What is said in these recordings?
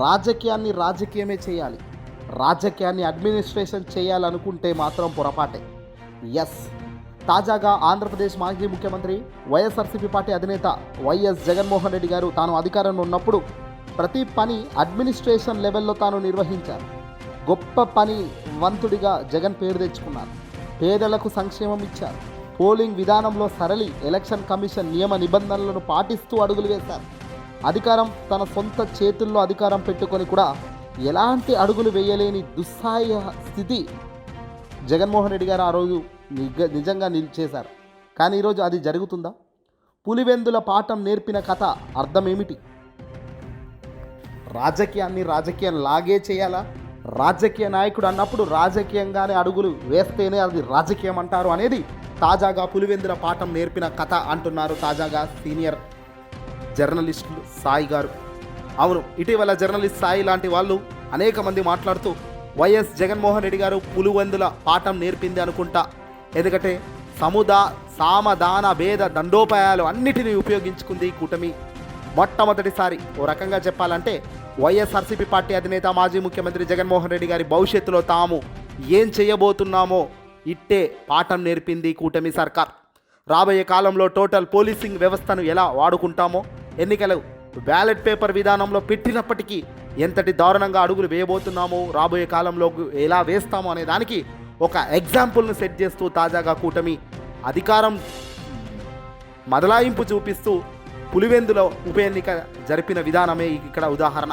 రాజకీయాన్ని రాజకీయమే చేయాలి. రాజకీయాన్ని అడ్మినిస్ట్రేషన్ చేయాలనుకుంటే మాత్రం పొరపాటే. ఎస్ తాజాగా ఆంధ్రప్రదేశ్ మాజీ ముఖ్యమంత్రి వైఎస్ఆర్సీపీ పార్టీ అధినేత వైఎస్ జగన్మోహన్ రెడ్డి గారు తాను అధికారంలో ఉన్నప్పుడు ప్రతి పని అడ్మినిస్ట్రేషన్ లెవెల్లో తాను నిర్వహించారు. గొప్ప పని వంతుడిగా జగన్ పేరు తెచ్చుకున్నారు. పేదలకు సంక్షేమం ఇచ్చారు. పోలింగ్ విధానంలో సరళి ఎలక్షన్ కమిషన్ నియమ నిబంధనలను పాటిస్తూ అడుగులు వేశారు. అధికారం తన సొంత చేతుల్లో అధికారం పెట్టుకొని కూడా ఎలాంటి అడుగులు వేయలేని దుస్సాయ స్థితి జగన్మోహన్ రెడ్డి గారు ఆ రోజు నిజంగా నిలిచేశారు. కానీ ఈరోజు అది జరుగుతుందా? పులివెందుల పాఠం నేర్పిన కథ అర్థం ఏమిటి రాజకీయాన్ని రాజకీయం లాగే చేయాలా? రాజకీయ నాయకుడు అన్నప్పుడు రాజకీయంగానే అడుగులు వేస్తేనే అది రాజకీయం అంటారు అనేది తాజాగా పులివెందుల పాఠం నేర్పిన కథ అంటున్నారు తాజాగా సీనియర్ జర్నలిస్టులు సాయి గారు. అవును ఇటీవల జర్నలిస్ట్ సాయి లాంటి వాళ్ళు అనేక మంది మాట్లాడుతూ వైఎస్ జగన్మోహన్ రెడ్డి గారు పులివెందుల పాఠం నేర్పింది అనుకుంటా. ఎందుకంటే సముదా సామదాన భేద దండోపాయాలు అన్నిటినీ ఉపయోగించుకుంది ఈ కూటమి. మొట్టమొదటిసారి ఓ రకంగా చెప్పాలంటే వైఎస్ఆర్సీపీ పార్టీ అధినేత మాజీ ముఖ్యమంత్రి జగన్మోహన్ రెడ్డి గారి భవిష్యత్తులో తాము ఏం చేయబోతున్నామో ఇట్టే పాఠం నేర్పింది కూటమి సర్కార్. రాబోయే కాలంలో టోటల్ పోలీసింగ్ వ్యవస్థను ఎలా వాడుకుంటామో ఎన్నికలు. బ్యాలెట్ పేపర్ విధానంలో పెట్టినప్పటికీ ఎంతటి దారుణంగా అడుగులు వేయబోతున్నామో రాబోయే కాలంలో ఎలా వేస్తామో అనే దానికి ఒక ఎగ్జాంపుల్ను సెట్ చేస్తూ తాజాగా కూటమి అధికారం మదలాయింపు చూపిస్తూ పులివెందులో ఉప ఎన్నిక జరిపిన విధానమే ఇక్కడ ఉదాహరణ.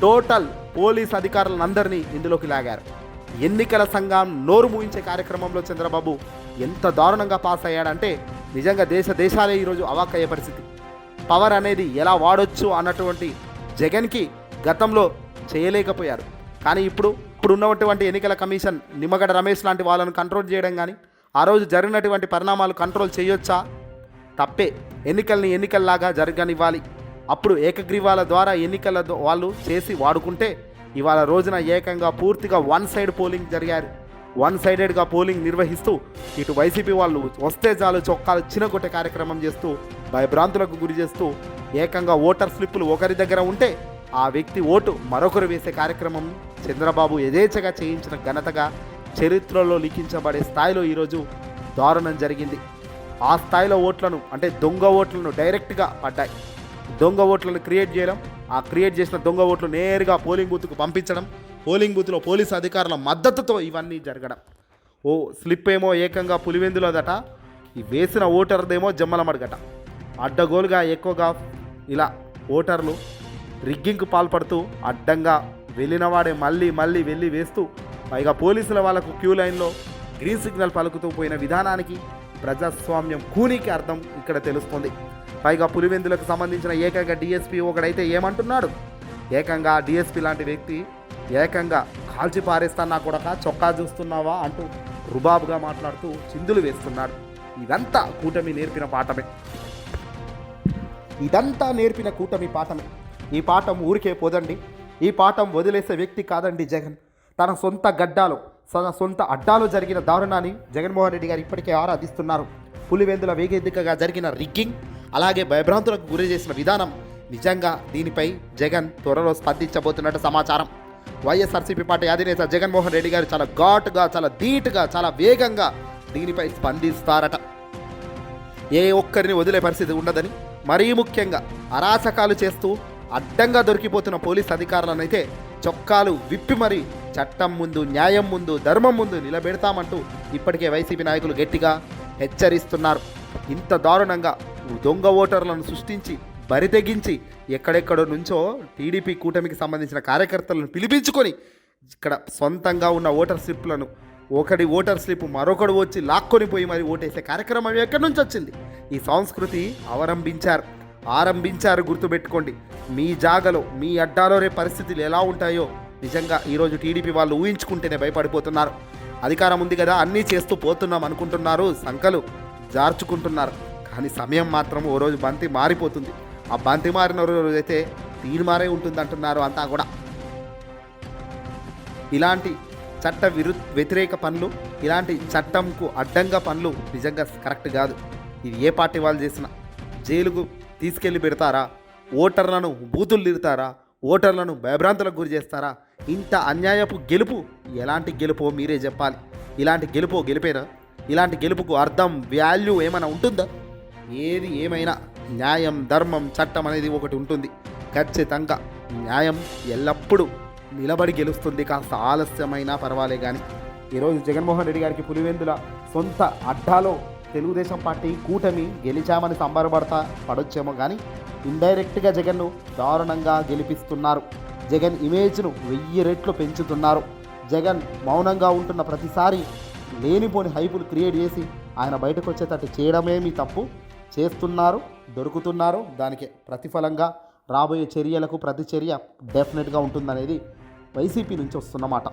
టోటల్ పోలీస్ అధికారులందరినీ ఇందులోకి లాగారు. ఎన్నికల సంఘం నోరు మూయించే కార్యక్రమంలో చంద్రబాబు ఎంత దారుణంగా పాస్ అయ్యాడంటే నిజంగా దేశ దేశాలే ఈరోజు అవాక్కయ్యే పరిస్థితి. పవర్ అనేది ఎలా వాడొచ్చు అన్నటువంటి జగన్కి గతంలో చేయలేకపోయారు. కానీ ఇప్పుడు ఇప్పుడు ఉన్నటువంటి ఎన్నికల కమిషన్ నిమ్మగడ్డ రమేష్ లాంటి వాళ్ళను కంట్రోల్ చేయడం కానీ ఆ రోజు జరిగినటువంటి పరిణామాలు కంట్రోల్ చేయొచ్చా? తప్పే. ఎన్నికల్ని ఎన్నికల్లాగా జరగనివ్వాలి. అప్పుడు ఏకగ్రీవాల ద్వారా ఎన్నికల వాళ్ళు చేసి వాడుకుంటే ఇవాళ రోజున ఏకంగా పూర్తిగా వన్ సైడ్ పోలింగ్ జరిగారు. వన్ సైడెడ్గా పోలింగ్ నిర్వహిస్తూ ఇటు వైసీపీ వాళ్ళు వస్తే చాలు చొక్కాలు చినగొట్టే కార్యక్రమం చేస్తూ భయభ్రాంతులకు గురి చేస్తూ ఏకంగా ఓటర్ స్లిప్పులు ఒకరి దగ్గర ఉంటే ఆ వ్యక్తి ఓటు మరొకరు వేసే కార్యక్రమం చంద్రబాబు యథేచ్ఛగా చేయించిన ఘనతగా చరిత్రలో లిఖించబడే స్థాయిలో ఈరోజు దారుణం జరిగింది. ఆ స్థాయిలో ఓట్లను అంటే దొంగ ఓట్లను డైరెక్ట్గా పడ్డాయి. దొంగ ఓట్లను క్రియేట్ చేయడం ఆ క్రియేట్ చేసిన దొంగ ఓట్లు నేరుగా పోలింగ్ బూత్కు పంపించడం పోలింగ్ బూత్లో పోలీసు అధికారుల మద్దతుతో ఇవన్నీ జరగడం. ఓ స్లిప్ ఏమో ఏకంగా పులివెందులోదట ఈ వేసిన ఓటర్దేమో జమ్మలమడగట. అడ్డగోలుగా ఎక్కువగా ఇలా ఓటర్లు రిగ్గింగ్కు పాల్పడుతూ అడ్డంగా వెళ్ళినవాడే మళ్ళీ మళ్ళీ వెళ్ళి వేస్తూ పైగా పోలీసుల వాళ్ళకు క్యూ లైన్లో గ్రీన్ సిగ్నల్ పలుకుతూ పోయిన విధానానికి ప్రజాస్వామ్యం కూనికి అర్థం ఇక్కడ తెలుస్తుంది. పైగా పులివెందులకు సంబంధించిన ఏకంగా డిఎస్పీ ఒకడైతే ఏమంటున్నాడు? ఏకంగా డిఎస్పీ లాంటి వ్యక్తి ఏకంగా కాల్చి పారేస్తానా కొడక చొక్కా చూస్తున్నావా అంటూ రుబాబుగా మాట్లాడుతూ చిందులు వేస్తున్నాడు. ఇదంతా కూటమి నేర్పిన పాఠమే. ఇదంతా నేర్పిన కూటమి పాఠమే. ఈ పాఠం ఊరికే పోదండి. ఈ పాఠం వదిలేసే వ్యక్తి కాదండి జగన్. తన సొంత గడ్డాలు తన సొంత అడ్డాలో జరిగిన దారుణాన్ని జగన్మోహన్ రెడ్డి గారు ఇప్పటికే ఆరాధిస్తున్నారు. పులివెందుల వేగేదికగా జరిగిన రిగ్గింగ్ అలాగే భయభ్రాంతులకు గురి చేసిన విధానం నిజంగా దీనిపై జగన్ త్వరలో స్పందించబోతున్నట్టు సమాచారం. వైఎస్ఆర్సీపీ పార్టీ అధినేత జగన్మోహన్ రెడ్డి గారు చాలా ఘాటుగా చాలా ధీటుగా చాలా వేగంగా దీనిపై స్పందిస్తారట. ఏ ఒక్కరిని వదిలే పరిస్థితి ఉండదని మరీ ముఖ్యంగా అరాచకాలు చేస్తూ అడ్డంగా దొరికిపోతున్న పోలీస్ అధికారులనైతే చొక్కాలు విప్పి మరీ చట్టం ముందు న్యాయం ముందు ధర్మం ముందు నిలబెడతామంటూ ఇప్పటికే వైసీపీ నాయకులు గట్టిగా హెచ్చరిస్తున్నారు. ఇంత దారుణంగా దొంగ ఓటర్లను సృష్టించి బరితెగించి ఎక్కడెక్కడో నుంచో టీడీపీ కూటమికి సంబంధించిన కార్యకర్తలను పిలిపించుకొని ఇక్కడ సొంతంగా ఉన్న ఓటర్ స్లిప్లను ఒకటి ఓటర్ స్లిప్ మరొకడు వచ్చి లాక్కొని పోయి మరి ఓటేసే కార్యక్రమం ఎక్కడి నుంచి వచ్చింది? ఈ సంస్కృతి అవలంబించారు ఆరంభించారు గుర్తుపెట్టుకోండి. మీ జాగలో మీ అడ్డాలో రే పరిస్థితులు ఎలా ఉంటాయో నిజంగా ఈరోజు టీడీపీ వాళ్ళు ఊహించుకుంటేనే భయపడిపోతున్నారు. అధికారం ఉంది కదా అన్నీ చేస్తూ పోతున్నాం అనుకుంటున్నారు సంఖలు జార్చుకుంటున్నారు. కానీ సమయం మాత్రం ఓ రోజు బంతి మారిపోతుంది. ఆ బంతి మారిన రోజు అయితే తీరు మారే ఉంటుంది అంటున్నారు అంతా కూడా. ఇలాంటి చట్ట విరు వ్యతిరేక పనులు ఇలాంటి చట్టంకు అడ్డంగా పనులు నిజంగా కరెక్ట్ కాదు. ఇది ఏ పార్టీ వాళ్ళు చేసినా జైలుకు తీసుకెళ్ళి పెడతారా? ఓటర్లను బూతులు తిడతారా? ఓటర్లను భయభ్రాంతులకు గురి చేస్తారా? ఇంత అన్యాయపు గెలుపు ఎలాంటి గెలుపో మీరే చెప్పాలి. ఇలాంటి గెలుపో గెలిపేనా? ఇలాంటి గెలుపుకు అర్థం వాల్యూ ఏమైనా ఉంటుందా? ఏది ఏమైనా న్యాయం ధర్మం చట్టం అనేది ఒకటి ఉంటుంది. ఖచ్చితంగా న్యాయం ఎల్లప్పుడూ నిలబడి గెలుస్తుంది. కాస్త ఆలస్యమైనా పర్వాలే కానీ ఈరోజు జగన్మోహన్ రెడ్డి గారికి పులివెందుల సొంత అడ్డాలో తెలుగుదేశం పార్టీ కూటమి గెలిచామని సంబరపడతా పడొచ్చేమో కానీ ఇండైరెక్ట్గా జగన్ను దారుణంగా గెలిపిస్తున్నారు. జగన్ ఇమేజ్ను వెయ్యి రెట్లు పెంచుతున్నారు. జగన్ మౌనంగా ఉంటున్న ప్రతిసారి లేనిపోని హైపులు క్రియేట్ చేసి ఆయన బయటకు వచ్చేటట్టు చేయడమే మీ తప్పు. చేస్తున్నారు దొరుకుతున్నారు. దానికి ప్రతిఫలంగా రాబోయే చర్యలకు ప్రతి చర్య డెఫినెట్గా ఉంటుందనేది వైసీపీ నుంచి వస్తున్నమాట.